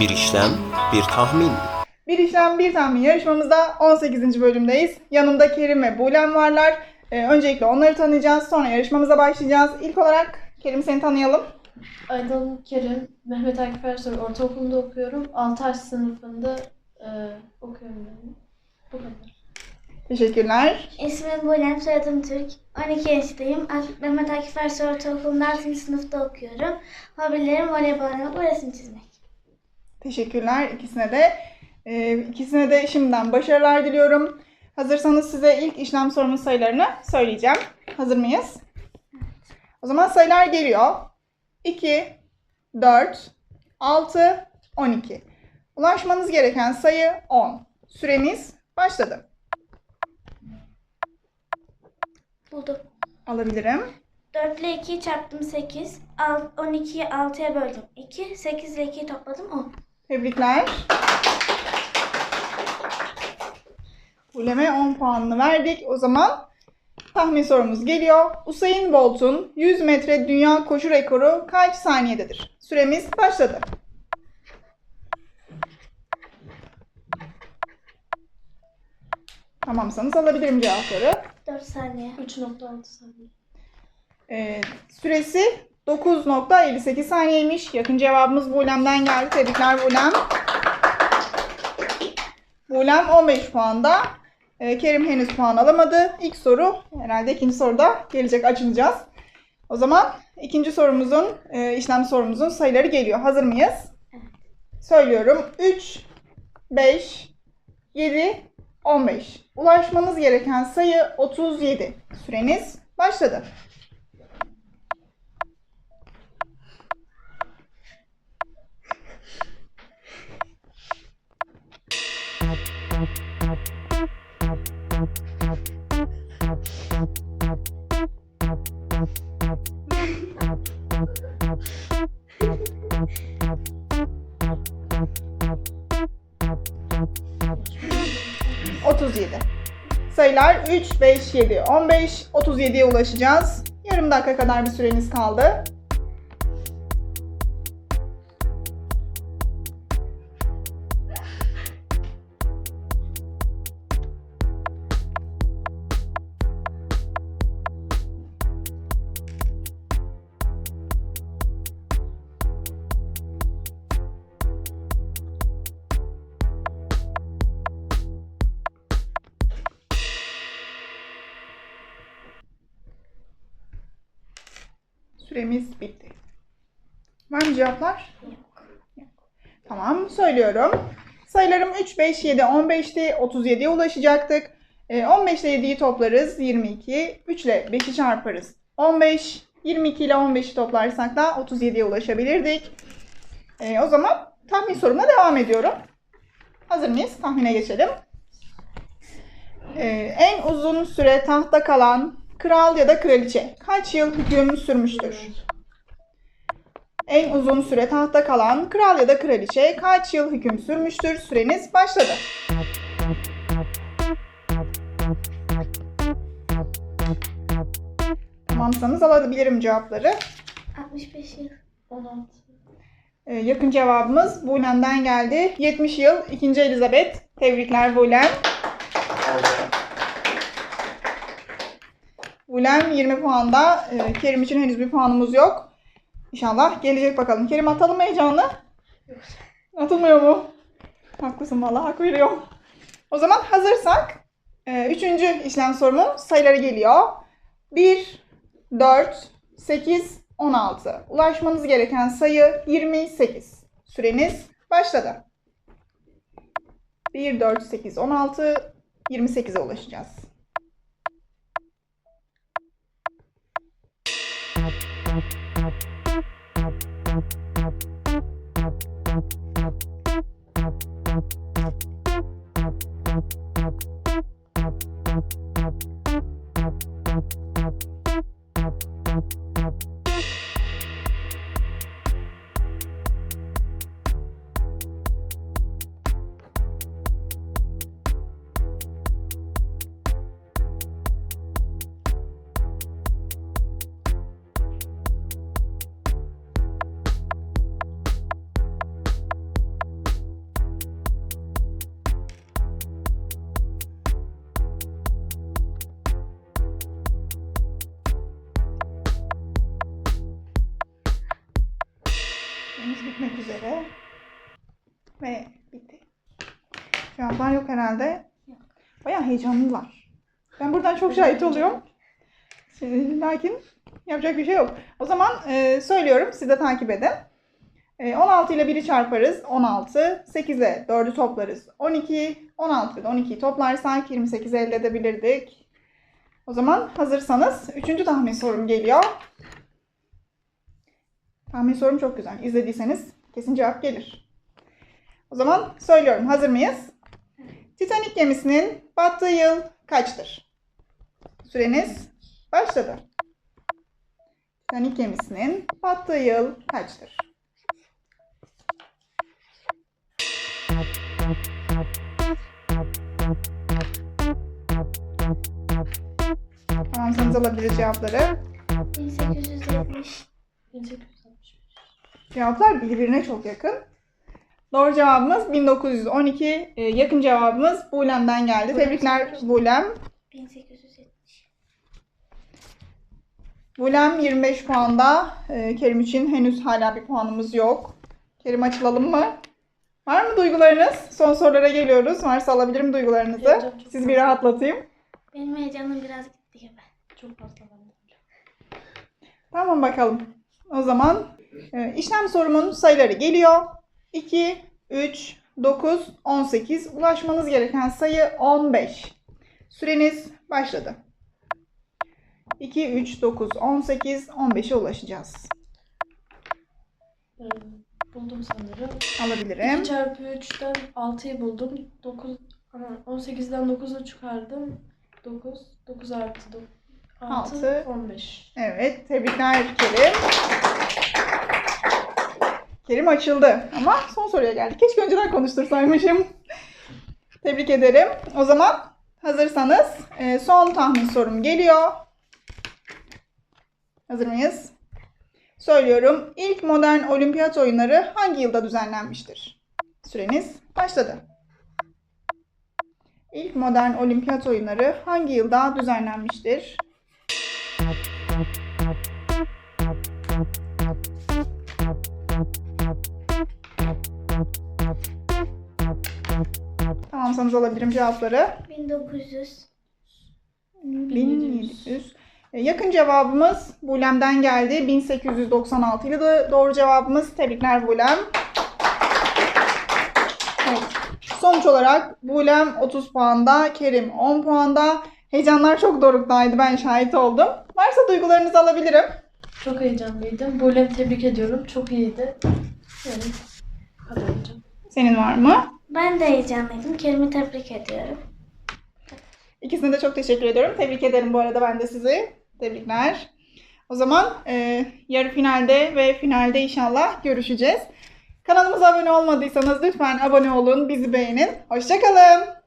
Bir işlem, bir tahmin. Bir işlem bir tahmin yarışmamızda 18. bölümdeyiz. Yanımda Kerim ve Bulem varlar. Ee, öncelikle onları tanıyacağız. Sonra yarışmamıza başlayacağız. İlk olarak Kerim seni tanıyalım. Aydın Kerim, Mehmet Akif Ersoy Ortaokulu'nda okuyorum. Altaş sınıfında e, okuyorum ben. Bu kadar. Teşekkürler. İsmim Bulem, soyadım Türk. 12 yaşındayım. Mehmet Akif Ersoy Ortaokulu'nda 6. sınıfta okuyorum. Hobilerim voleybol oynamak ve resim çizmek. Teşekkürler ikisine de. Ee, ikisine de şimdiden başarılar diliyorum. Hazırsanız size ilk işlem sorunun sayılarını söyleyeceğim. Hazır mıyız? O zaman sayılar geliyor. 2, 4, 6, 12. Ulaşmanız gereken sayı 10. Süremiz başladı. Buldum. Alabilirim. 4 ile 2'yi çarptım 8. 12'yi 6'ya böldüm. 2. 8 ile 2'yi topladım 10. Tebrikler. Bulem'e 10 puanını verdik. O zaman tahmin sorumuz geliyor. Usain Bolt'un 100 metre dünya koşu rekoru kaç saniyededir? Süremiz başladı. Tamamsanız alabilirim cevapları. 4 saniye. 3.6 saniye. Ee, süresi 9.58 saniyeymiş. Yakın cevabımız Bulem'den geldi. Tebrikler Bulem. Bulem 15 puanda. Ee, Kerim henüz puan alamadı. İlk soru herhalde ikinci soruda gelecek açılacağız. O zaman ikinci sorumuzun, e, işlem sorumuzun sayıları geliyor. Hazır mıyız? Söylüyorum. 3, 5, 7, 15. Ulaşmanız gereken sayı 37. Süreniz başladı. Sayılar 3, 5, 7, 15, 37'ye ulaşacağız. Yarım dakika kadar bir süreniz kaldı. Süremiz bitti. Var mı cevaplar? Tamam söylüyorum. Sayılarım 3, 5, 7, 15'ti. 37'ye ulaşacaktık. Ee, 15 ile 7'yi toplarız. 22. 3 ile 5'i çarparız. 15. 22 ile 15'i toplarsak da 37'ye ulaşabilirdik. Ee, o zaman tahmin sorumuna devam ediyorum. Hazır mıyız? Tahmine geçelim. Ee, en uzun süre tahta kalan kral ya da kraliçe kaç yıl hüküm sürmüştür? En uzun süre tahta kalan kral ya da kraliçe kaç yıl hüküm sürmüştür? Süreniz başladı. Tamamsanız alabilirim cevapları. 65 yıl. 16. Ee, yakın cevabımız Bulem'den geldi. 70 yıl 2. Elizabeth. Tebrikler Bulem. Bulem 20 puanda. Ee, Kerim için henüz bir puanımız yok. İnşallah gelecek bakalım. Kerim atalım mı heyecanlı? Atılmıyor mu? Haklısın valla hak veriyorum. O zaman hazırsak e, üçüncü işlem sorumun sayıları geliyor. 1, 4, 8, 16. Ulaşmanız gereken sayı 28. Süreniz başladı. 1, 4, 8, 16, 28'e ulaşacağız. Üzere. Ve bitti. Cevaplar yok herhalde. Bayağı heyecanlılar. Ben buradan çok şahit oluyorum. Lakin yapacak bir şey yok. O zaman e, söylüyorum. Siz de takip edin. E, 16 ile 1'i çarparız. 16. 8'e 4'ü toplarız. 12. 16 ile 12'yi toplarsak 28 elde edebilirdik. O zaman hazırsanız 3. tahmin sorum geliyor. Tahmin sorum çok güzel. İzlediyseniz kesin cevap gelir. O zaman söylüyorum. Hazır mıyız? Titanic gemisinin battığı yıl kaçtır? Süreniz başladı. Titanic gemisinin battığı yıl kaçtır? Tamamsanız alabiliriz cevapları. 1870. 1865. Cevaplar birbirine çok yakın. Doğru cevabımız 1912. Ee, yakın cevabımız Bulem'den geldi. Tebrikler Bulem. 1870. Bulem 25 puanda. Ee, Kerim için henüz hala bir puanımız yok. Kerim açılalım mı? Var mı duygularınız? Son sorulara geliyoruz. Varsa alabilirim duygularınızı. Sizi bir rahatlatayım. Benim heyecanım biraz gitti gibi. Çok fazla. Tamam bakalım. O zaman e, işlem sorumun sayıları geliyor. 2, 3, 9, 18. Ulaşmanız gereken sayı 15. Süreniz başladı. 2, 3, 9, 18, 15'e ulaşacağız. Buldum sanırım. Alabilirim. 2 çarpı 3'ten 6'yı buldum. 9, ama 18'den 9'u çıkardım. 9, 9 artı 6, Altı. 15. Evet, tebrikler Kerim. Kerim açıldı ama son soruya geldik. Keşke önceden konuştursaymışım. Tebrik ederim. O zaman hazırsanız e, son tahmin sorum geliyor. Hazır mıyız? Söylüyorum. İlk modern olimpiyat oyunları hangi yılda düzenlenmiştir? Süreniz başladı. İlk modern olimpiyat oyunları hangi yılda düzenlenmiştir? Tamamsanız alabilirim cevapları. 1900. 1700. E, Yakın cevabımız Bulem'den geldi. 1896 ile de doğru cevabımız. Tebrikler Bulem. Evet. Sonuç olarak Bulem 30 puanda, Kerim 10 puanda. Heyecanlar çok doruktaydı. Ben şahit oldum. Varsa duygularınızı alabilirim. Çok heyecanlıydım. Böyle tebrik ediyorum. Çok iyiydi. Kadar heyecan. Senin var mı? Ben de heyecanlıydım. Kerim'i tebrik ediyorum. İkisine de çok teşekkür ediyorum. Tebrik ederim bu arada ben de sizi. Tebrikler. O zaman e, yarı finalde ve finalde inşallah görüşeceğiz. Kanalımıza abone olmadıysanız lütfen abone olun, bizi beğenin. Hoşçakalın.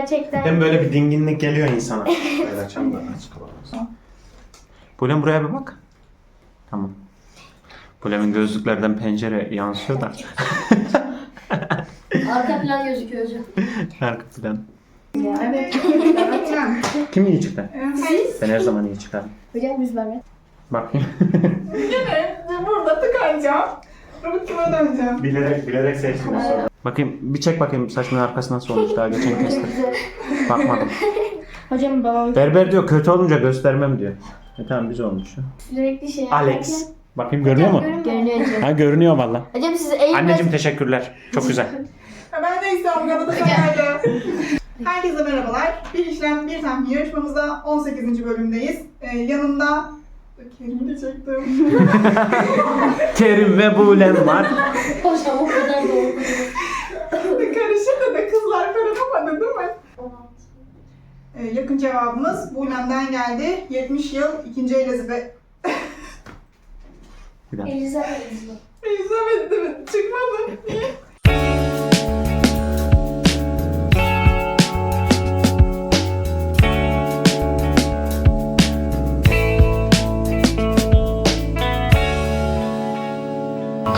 Gerçekten. Hem böyle bir dinginlik geliyor insana. Böyle açalım da aç kapatalım. Bulem buraya bir bak. Tamam. Bulem'in gözlüklerden pencere yansıyor da. Arka plan gözüküyor hocam. Arka plan. Evet. Kim iyi çıktı? Ben her zaman iyi çıkarım. Hocam biz Mehmet. Bakayım. Burada tıkanacağım. Robot kime döneceğim? bilerek bilerek seçtim. Bakayım bir çek bakayım saçımın arkası nasıl olmuş daha geçen kestim. Bakmadım. Hocam babam Berber diyor kötü olunca göstermem diyor. E tamam güzel olmuş. Sürekli şey Alex. Bakayım görünüyor mu? görünüyor hocam. Ha görünüyor valla. Hocam siz eğilmez. Anneciğim teşekkürler. Çok güzel. Ha, Ben de İstanbul'da da Herkese merhabalar. Bir işlem bir tahmin yarışmamızda 18. bölümdeyiz. Ee, yanımda Kerim'i de çektim. Kerim ve Bulem var. Hocam o kadar doğru. Karışık da kızlar falan olmadı değil mi? Ee, yakın cevabımız Bulem'den geldi. 70 yıl 2. Elizabeth. Bir daha. Elizabeth. Elizabeth değil mi? Çıkmadı. Niye?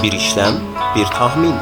Bir işlem, bir tahmin.